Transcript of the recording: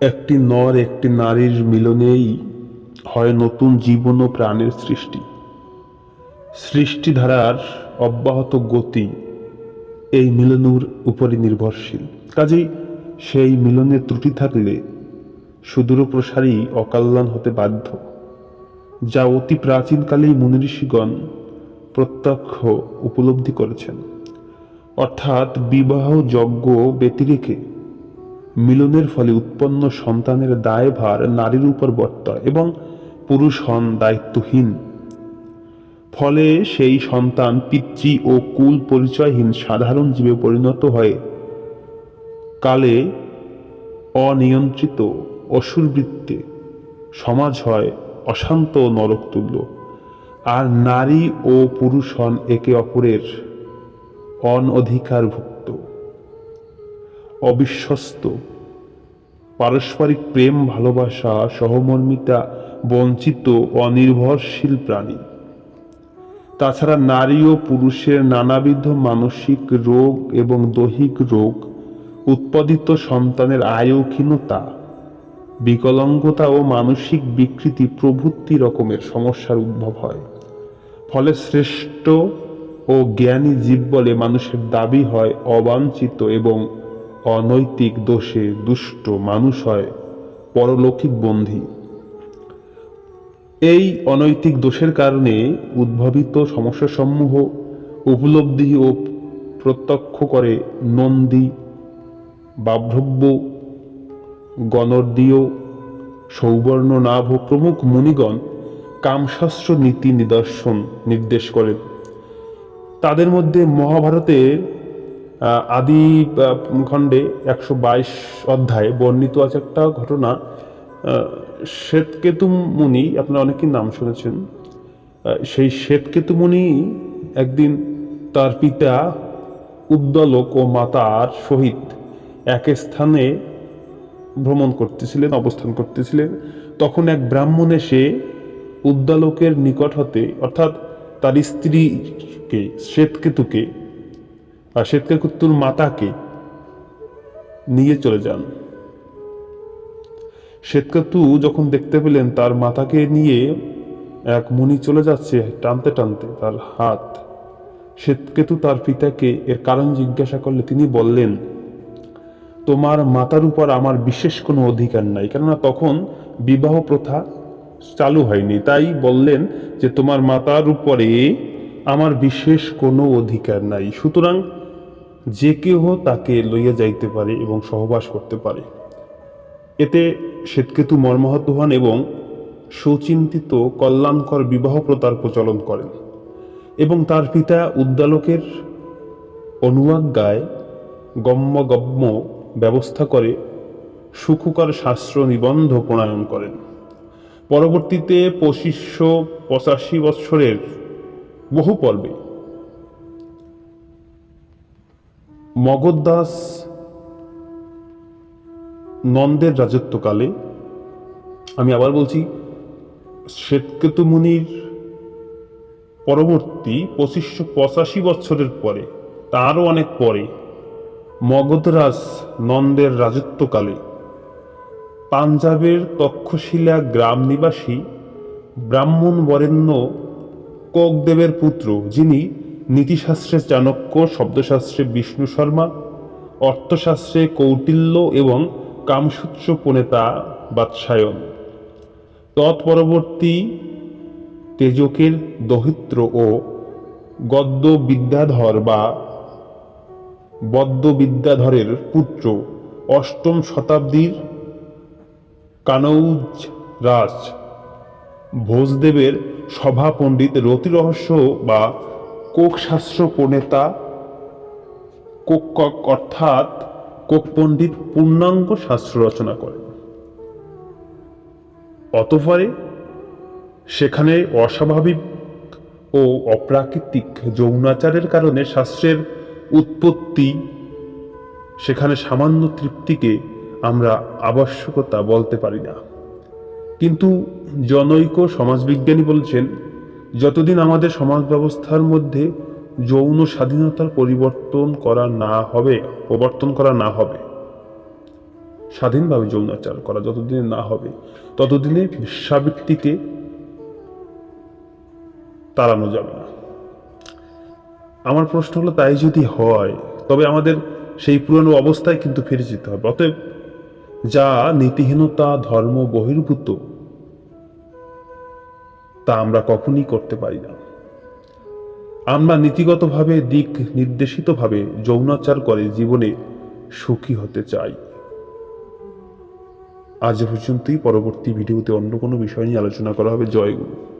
একটি নর, একটি নারীর মিলনেই হয় নতুন জীবন ও প্রাণের সৃষ্টি। সৃষ্টিধারার অব্যাহত গতি এই মিলনের উপরে নির্ভরশীল। কাজেই সেই মিলনের ত্রুটি থাকলে সুদূর প্রসারী অকল্যাণ হতে বাধ্য। যা অতি প্রাচীনকালেই মুনিঋষিগণ প্রত্যক্ষ উপলব্ধি করেছেন। অর্থাৎ বিবাহ যজ্ঞ ব্যতিরেকে মিলনের ফলে উৎপন্ন সন্তানের দায়ভার নারীর উপর বর্তায় এবং পুরুষ হন দায়িত্বহীন। ফলে সেই সন্তান পিতৃ ও কুল পরিচয়হীন সাধারণ জীবে পরিণত হয়। কালে অনিয়ন্ত্রিত অসুরবৃত্তে সমাজ হয় অশান্ত নরকতুল্য। আর নারী ও পুরুষ হন একে অপরের অনধিকারভুক্ত, অবিশ্বস্ত। পারস্পরিক প্রেম, ভালোবাসা, সহমর্মিতা, বঞ্চিত, অনির্ভরশীল প্রাণী। তাছাড়া নারী ও পুরুষের নানাবিধ মানসিক রোগ এবং দৈহিক রোগ, উৎপাদিত সন্তানের আয়ু ক্ষীণতা বিকলাঙ্গতা ও মানসিক বিকৃতি প্রভৃতি রকমের সমস্যার উদ্ভব হয়। ফলে শ্রেষ্ঠ ও জ্ঞানী জীব বলে মানুষের দাবি হয় অবাঞ্ছিত এবং অনৈতিক দোষে দুষ্ট মানুষ হয়, পরলৌকিক বন্ধী। এই অনৈতিক দোষের কারণে উদ্ভাবিত সমস্যাসমূহ উপলব্ধি ও প্রত্যক্ষ করে নন্দী বাভ্রব্য গণর্দীয়, সৌবর্ণ নাভ প্রমুখ মুনিগণ কামশাস্ত্র নীতি নিদর্শন নির্দেশ করেন। তাদের মধ্যে মহাভারতের আদি খণ্ডে একশো বাইশ অধ্যায়ে বর্ণিত আছে একটা ঘটনা। শ্বেতকেতু মুনি আপনারা অনেকেই নাম শুনেছেন। সেই শ্বেতকেতু মুনি একদিন তার পিতা উদ্দলক ও মাতার সহিত এক স্থানে ভ্রমণ করতেছিলেন, অবস্থান করতেছিলেন। তখন এক ব্রাহ্মণ এসে উদ্দালকের নিকট হতে, অর্থাৎ তার স্ত্রীকে, শ্বেতকেতুকে আর শ্বেতকেতুর মাতাকে নিয়ে চলে যান। শ্বেতকেতু যখন দেখতে পেলেন, তার মাতাকে নিয়ে এক মুনি চলে যাচ্ছে টানতে টানতে তার হাত। শ্বেতকেতু তার পিতাকে এর কারণ জিজ্ঞাসা করলে তিনি বললেন, তোমার মাতার উপর আমার বিশেষ কোনো অধিকার নাই, কেননা তখন বিবাহ প্রথা চালু হয়নি। তাই বললেন যে, তোমার মাতার উপরে আমার বিশেষ কোনো অধিকার নাই। সুতরাং যে কেহ তাকে লইয়া যাইতে পারে এবং সহবাস করতে পারে। এতে শ্বেতকেতু মর্মাহত হন এবং সুচিন্তিত কল্যাণকর বিবাহ প্রতার প্রচলন করেন এবং তার পিতা উদ্দালকের অনুজ্ঞায় গম্যগম্য ব্যবস্থা করে সুখকর শাস্ত্র নিবন্ধ প্রণয়ন করেন। পরবর্তীতে পঁচিশশো পঁচাশি বৎসরের বহু পর্বে মগধদাস নন্দের রাজত্বকালে, আমি আবার বলছি, শ্বেতকেতু মুনির পরবর্তী পঁচিশশো পঁচাশি বছরের পরে, তারও অনেক পরে মগধরাজ নন্দের রাজত্বকালে পাঞ্জাবের তক্ষশিলা গ্রাম নিবাসী ব্রাহ্মণ বরেণ্য কোকদেবের পুত্র, যিনি নীতিশাস্ত্রে চাণক্য, শব্দশাস্ত্রে বিষ্ণু শর্মা, অর্থশাস্ত্রে কৌটিল্য এবং কামসূত্র প্রণেতা বাৎসায়ন তৎপরবর্তী তেজকের দহিত্র ও গদ্য বিদ্যাধর বা বদ্য বিদ্যাধরের পুত্র অষ্টম শতাব্দীর কানৌজ রাজ ভোজদেবের সভা পণ্ডিত রতি রহস্য বা কোকশাস্ত্র প্রণেতা কোক অর্থাৎ কোক পণ্ডিত পূর্ণাঙ্গ শাস্ত্র রচনা করেন। অতঃপরে সেখানে অস্বাভাবিক ও অপ্রাকৃতিক যৌনাচারের কারণে শাস্ত্রের উৎপত্তি, সেখানে সামান্য তৃপ্তিকে আমরা আবশ্যকতা বলতে পারি না। কিন্তু জনৈক সমাজবিজ্ঞানী বলছেন যতদিন আমাদের সমাজ ব্যবস্থার মধ্যে যৌন স্বাধীনতার পরিবর্তন করা না হবে, প্রবর্তন করা না হবে, স্বাধীনভাবে যৌনাচার করা যতদিন না হবে, ততদিনে বেশ্যাবৃত্তিকে তাড়ানো যাবে না। আমার প্রশ্ন হলো, তাই যদি হয়, তবে আমাদের সেই পুরনো অবস্থায় কিন্তু ফিরে যেতে হবে। অতএব যা নীতিহীনতা, ধর্ম বহির্ভূত তা আমরা কখনই করতে পারি না। আমরা নীতিগতভাবে, দিক নির্দেশিতভাবে যৌনাচার করে জীবনে সুখী হতে চাই। আজ পর্যন্তই। পরবর্তী ভিডিওতে অন্য কোনো বিষয় নিয়ে আলোচনা করা হবে। জয় গুরু।